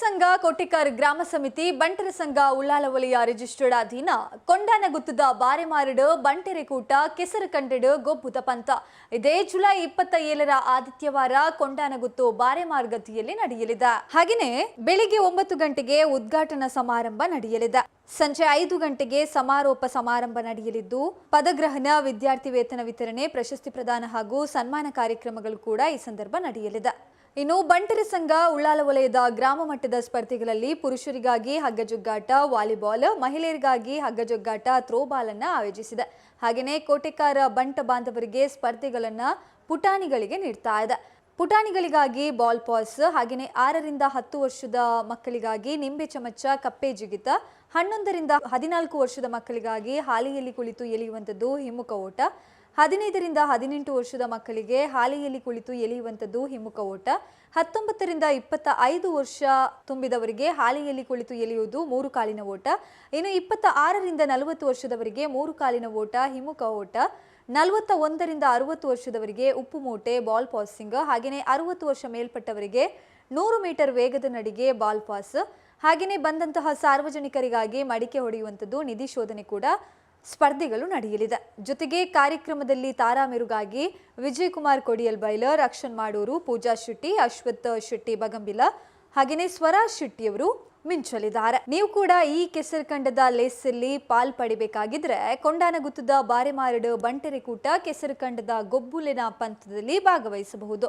ಸಂಘ ಕೊಟ್ಟಿಕಾರ್ ಗ್ರಾಮ ಸಮಿತಿ, ಬಂಟರ ಸಂಘ, ಉಳ್ಳಾಲ ವಲಯ ರಿಜಿಸ್ಟರ್ಡ್ ಅಧೀನ, ಕೊಂಡಾನಗುತ್ತದ ಬಾರೆಮಾರಡು ಬಂಟರೆ ಕೂಟ ಕೆಸರು ಕಂಡಡು ಗೊಬ್ಬುತ ಪಂತ ಇದೇ ಜುಲೈ ಇಪ್ಪತ್ತ ಏಳರ ಆದಿತ್ಯವಾರ ಕೊಂಡಾನಗುತ್ತು ಬಾರೆಮಾರ್ಗತಿಯಲ್ಲಿ ನಡೆಯಲಿದೆ. ಹಾಗೆಯೇ ಬೆಳಿಗ್ಗೆ ಒಂಬತ್ತು ಗಂಟೆಗೆ ಉದ್ಘಾಟನಾ ಸಮಾರಂಭ ನಡೆಯಲಿದೆ. ಸಂಜೆ ಐದು ಗಂಟೆಗೆ ಸಮಾರೋಪ ಸಮಾರಂಭ ನಡೆಯಲಿದ್ದು, ಪದಗ್ರಹಣ, ವಿದ್ಯಾರ್ಥಿ ವೇತನ ವಿತರಣೆ, ಪ್ರಶಸ್ತಿ ಪ್ರದಾನ ಹಾಗೂ ಸನ್ಮಾನ ಕಾರ್ಯಕ್ರಮಗಳು ಕೂಡ ಈ ಸಂದರ್ಭ ನಡೆಯಲಿದೆ. ಇನ್ನು ಬಂಟರ ಸಂಘ ಉಳ್ಳಾಲ ವಲಯದ ಗ್ರಾಮ ಮಟ್ಟದ ಸ್ಪರ್ಧೆಗಳಲ್ಲಿ ಪುರುಷರಿಗಾಗಿ ಹಗ್ಗಜೊಗ್ಗಾಟ, ವಾಲಿಬಾಲ್, ಮಹಿಳೆಯರಿಗಾಗಿ ಹಗ್ಗಜೊಗ್ಗಾಟ ಥ್ರೋಬಾಲ್ ಅನ್ನ ಆಯೋಜಿಸಿದೆ. ಹಾಗೆಯೇ ಕೋಟೆಕಾರ ಬಂಟ ಬಾಂಧವರಿಗೆ ಸ್ಪರ್ಧೆಗಳನ್ನ ಪುಟಾಣಿಗಳಿಗೆ ನೀಡ್ತಾ ಇದೆ. ಪುಟಾಣಿಗಳಿಗಾಗಿ ಬಾಲ್ ಪಾಸ್ ಹಾಗೆಯೇ ಆರರಿಂದ ಹತ್ತು ವರ್ಷದ ಮಕ್ಕಳಿಗಾಗಿ ನಿಂಬೆ ಚಮಚ, ಕಪ್ಪೆ ಜಿಗಿತ, ಹನ್ನೊಂದರಿಂದ ಹದಿನಾಲ್ಕು ವರ್ಷದ ಮಕ್ಕಳಿಗಾಗಿ ಹಾಲಿಯಲ್ಲಿ ಕುಳಿತು ಎಳೆಯುವಂಥದ್ದು ಹಿಮ್ಮುಖ ಓಟ ಹದಿನೈದರಿಂದ ಹದಿನೆಂಟು ವರ್ಷದ ಮಕ್ಕಳಿಗೆ ಹಾಲೆಯಲ್ಲಿ ಕುಳಿತು ಎಳೆಯುವಂಥದ್ದು ಹಿಮ್ಮುಖ ಓಟ. ಹತ್ತೊಂಬತ್ತರಿಂದ ಇಪ್ಪತ್ತ ಐದು ವರ್ಷ ತುಂಬಿದವರಿಗೆ ಹಾಲೆಯಲ್ಲಿ ಕುಳಿತು ಎಳೆಯುವುದು ಮೂರು ಕಾಲಿನ ಓಟ. ಇನ್ನು ಇಪ್ಪತ್ತ ಆರರಿಂದ ನಲವತ್ತು ವರ್ಷದವರಿಗೆ ಮೂರು ಕಾಲಿನ ಓಟ, ಹಿಮ್ಮುಖ ಓಟ. ನಲವತ್ತ ಒಂದರಿಂದ ಅರುವತ್ತು ವರ್ಷದವರಿಗೆ ಉಪ್ಪು ಮೂಟೆ, ಬಾಲ್ ಪಾಸಿಂಗ್. ಹಾಗೆಯೇ ಅರುವತ್ತು ವರ್ಷ ಮೇಲ್ಪಟ್ಟವರಿಗೆ ನೂರು ಮೀಟರ್ ವೇಗದ ನಡಿಗೆ ಬಾಲ್ ಪಾಸ್. ಹಾಗೆಯೇ ಬಂದಂತಹ ಸಾರ್ವಜನಿಕರಿಗಾಗಿ ಮಡಿಕೆ ಹೊಡೆಯುವಂಥದ್ದು ನಿಧಿ ಶೋಧನೆ ಕೂಡ. ಸ್ಪರ್ಧೆಗಳು ನಡೆಯಲಿದೆ. ಜೊತೆಗೆ ಕಾರ್ಯಕ್ರಮದಲ್ಲಿ ತಾರಾ ಮೆರುಗಾಗಿ ವಿಜಯ್ ಕುಮಾರ್ ಕೊಡಿಯಲ್ ಬೈಲರ್, ಅಕ್ಷನ್ ಮಾಡೂರು, ಪೂಜಾ ಶೆಟ್ಟಿ, ಅಶ್ವಥ್ ಶೆಟ್ಟಿ, ಬಗಂಬಿಲ ಹಾಗೆಯೇ ಸ್ವರಾಜ್ ಶೆಟ್ಟಿಯವರು ಮಿಂಚಲಿದ್ದಾರೆ. ನೀವು ಕೂಡ ಈ ಕೆಸರು ಕಂಡದ ಲೇಸಲ್ಲಿ ಪಾಲ್ ಪಡಿಬೇಕಾಗಿದ್ರೆ ಕೊಂಡಾನಗುತ್ತದ ಬಾರೆಮಾರಡು ಬಂಟೆರೆ ಕೂಟ ಕೆಸರು ಕಂಡದ ಗೊಬ್ಬುಲಿನ ಪಂಥದಲ್ಲಿ ಭಾಗವಹಿಸಬಹುದು.